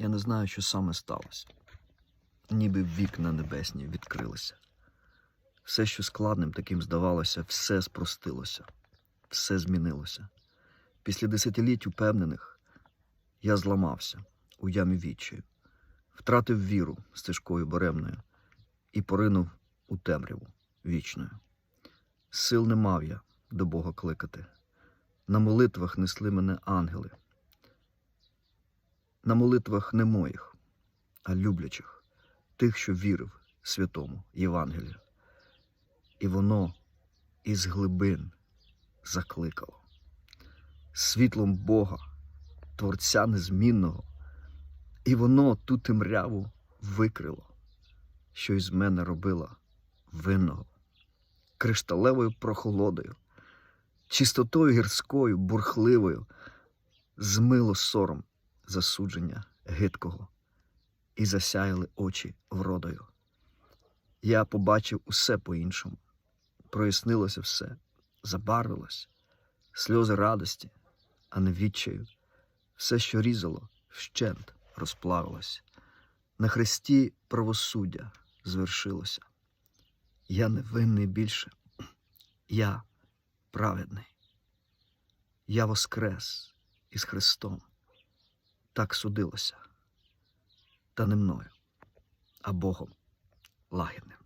Я не знаю, що саме сталося. Ніби вікна небесні відкрилися. Все, що складним таким здавалося, все спростилося, все змінилося. Після десятиліть упевнених я зламався у ямі відчаю, втратив віру стежкою боремною і поринув у темряву вічною. Сил не мав я до Бога кликати. На молитвах несли мене ангели. На молитвах не моїх, а люблячих, тих, що вірив святому Євангелію. І воно із глибин закликало. Світлом Бога, Творця незмінного, і воно ту темряву викрило, що із мене робила винного, кришталевою прохолодою, чистотою гірською, бурхливою, змило сором засудження гидкого, і засяяли очі вродою. Я побачив усе по-іншому, прояснилося все, забарвилось, сльози радості, а не відчаю, все, що різало, вщент розплавилось. На хресті правосуддя звершилося. Я не винний більше, я праведний. Я воскрес із Христом. Так судилося, та не мною, а Богом лагідним.